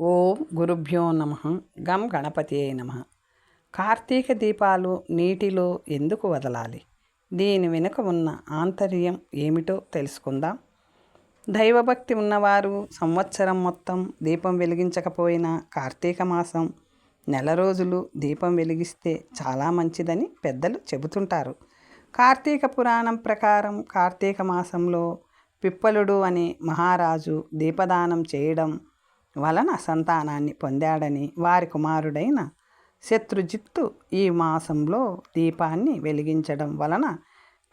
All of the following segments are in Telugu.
ఓం గురుభ్యో నమ. గం గణపతి నమ. కార్తీక దీపాలు నీటిలో ఎందుకు వదలాలి? దీని వెనుక ఉన్న ఆంతర్యం ఏమిటో తెలుసుకుందాం. దైవభక్తి ఉన్నవారు సంవత్సరం మొత్తం దీపం వెలిగించకపోయినా కార్తీక మాసం నెల రోజులు దీపం వెలిగిస్తే చాలా మంచిదని పెద్దలు చెబుతుంటారు. కార్తీక పురాణం ప్రకారం కార్తీక మాసంలో పిప్పలుడు అనే మహారాజు దీపదానం చేయడం వలన సంతానాన్ని పొందాడని వారి కుమారుడైన శత్రుజిత్తు ఈ మాసంలో దీపాన్ని వెలిగించడం వలన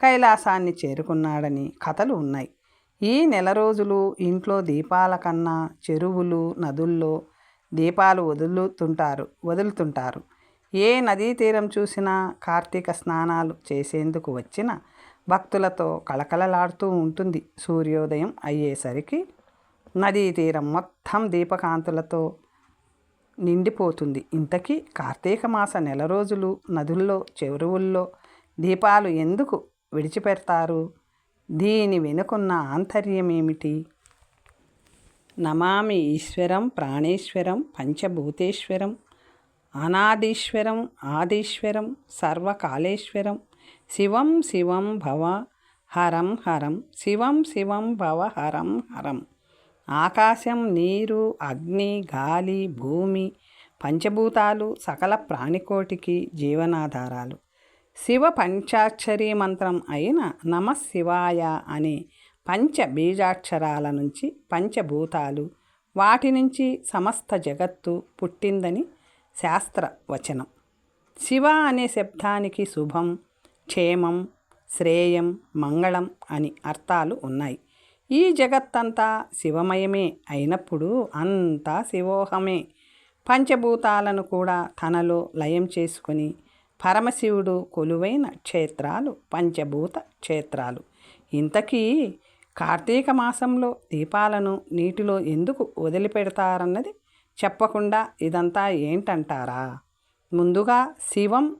కైలాసాన్ని చేరుకున్నాడని కథలు ఉన్నాయి. ఈ నెల రోజులు ఇంట్లో దీపాల కన్నా చెరువులు నదుల్లో దీపాలు వదులుతుంటారు వదులుతుంటారు. ఏ నదీ తీరం చూసినా కార్తీక స్నానాలు చేసేందుకు వచ్చిన భక్తులతో కళకళలాడుతూ ఉంటుంది. సూర్యోదయం అయ్యేసరికి నదీ తీరం మొత్తం దీపకాంతులతో నిండిపోతుంది. ఇంతకీ కార్తీక మాస నెల రోజులు నదుల్లో చెరువుల్లో దీపాలు ఎందుకు విడిచిపెడతారు? దీని వెనుకున్న ఆంతర్యం ఏమిటి నమామి ఈశ్వరం ప్రాణేశ్వరం పంచభూతేశ్వరం అనాదీశ్వరం ఆదీశ్వరం సర్వకాళేశ్వరం శివం శివం భవ హరం హరం శివం శివం భవ హరం హరం. ఆకాశం నీరు అగ్ని గాలి భూమి పంచభూతాలు సకల ప్రాణికోటికి జీవనాధారాలు. శివ పంచాక్షరీ మంత్రం అయిన నమ శివాయ అనే పంచ బీజాక్షరాల నుంచి పంచభూతాలు వాటి నుంచి సమస్త జగత్తు పుట్టిందని శాస్త్ర వచనం శివ అనే శబ్దానికి శుభం క్షేమం శ్రేయం మంగళం అని అర్థాలు ఉన్నాయి. ఈ జగత్తంతా శివమయమే అయినప్పుడు అంతా శివోహమే. పంచభూతాలను కూడా తనలో లయం చేసుకుని పరమశివుడు కొలువైన క్షేత్రాలు పంచభూత క్షేత్రాలు. ఇంతకీ కార్తీక మాసంలో దీపాలను నీటిలో ఎందుకు వదిలిపెడతారన్నది చెప్పకుండా ఇదంతా ఏంటంటారా? ముందుగా శివం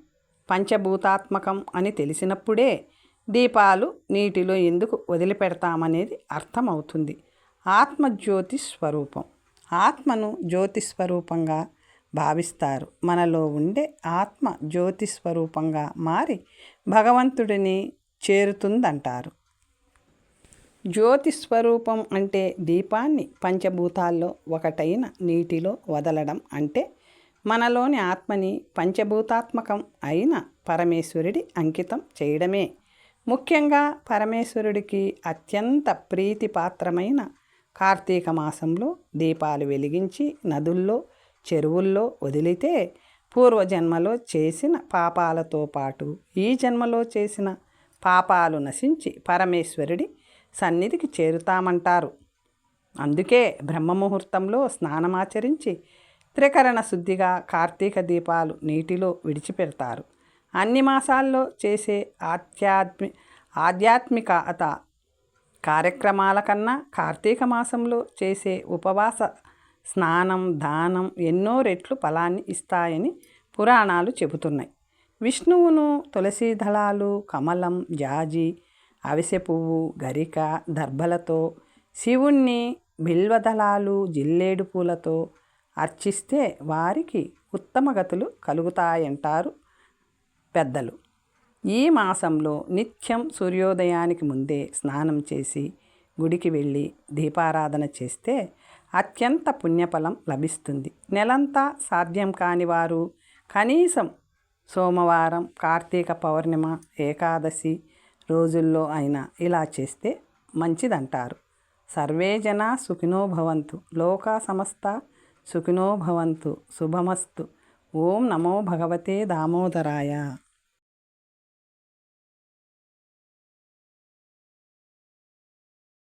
పంచభూతాత్మకం అని తెలిసినప్పుడే దీపాలు నీటిలో ఎందుకు వదిలిపెడతామనేది అర్థమవుతుంది. ఆత్మజ్యోతి స్వరూపం. ఆత్మను జ్యోతి స్వరూపంగా భావిస్తారు. మనలో ఉండే ఆత్మ జ్యోతి స్వరూపంగా మారి భగవంతుడిని చేరుతుందంటారు. జ్యోతి స్వరూపం అంటే దీపాన్ని పంచభూతాల్లో ఒకటైన నీటిలో వదలడం అంటే మనలోని ఆత్మని పంచభూతాత్మకం అయిన పరమేశ్వరుడి అంకితం చేయడమే. ముఖ్యంగా పరమేశ్వరుడికి అత్యంత ప్రీతిపాత్రమైన కార్తీక మాసంలో దీపాలు వెలిగించి నదుల్లో చెరువుల్లో వదిలితే పూర్వజన్మలో చేసిన పాపాలతో పాటు ఈ జన్మలో చేసిన పాపాలు నశించి పరమేశ్వరుడి సన్నిధికి చేరుతామంటారు. అందుకే బ్రహ్మముహూర్తంలో స్నానమాచరించి త్రికరణ శుద్ధిగా కార్తీక దీపాలు నీటిలో విడిచిపెడతారు. అన్ని మాసాల్లో చేసే ఆధ్యాత్మి ఆధ్యాత్మికత కార్యక్రమాల కన్నా కార్తీక మాసంలో చేసే ఉపవాస స్నానం దానం ఎన్నో రెట్లు ఫలాన్ని ఇస్తాయని పురాణాలు చెబుతున్నాయి. విష్ణువును తులసి దళాలు కమలం జాజి అవిసె పువ్వు గరిక దర్భలతో శివుణ్ణి బిల్వదళాలు జిల్లేడు పూలతో అర్చిస్తే వారికి ఉత్తమ గతులు కలుగుతాయంటారు పెద్దలు. ఈ మాసంలో నిత్యం సూర్యోదయానికి ముందే స్నానం చేసి గుడికి వెళ్ళి దీపారాధన చేస్తే అత్యంత పుణ్యఫలం లభిస్తుంది. నెలంతా సాధ్యం కాని వారు కనీసం సోమవారం కార్తీక పౌర్ణిమ ఏకాదశి రోజుల్లో అయినా ఇలా చేస్తే మంచిదంటారు. సర్వే జన సుఖినో భవంతు. లోకా సమస్త సుఖినో భవంతు. శుభమస్తు. ఓం నమో భగవతే దామోదరాయ.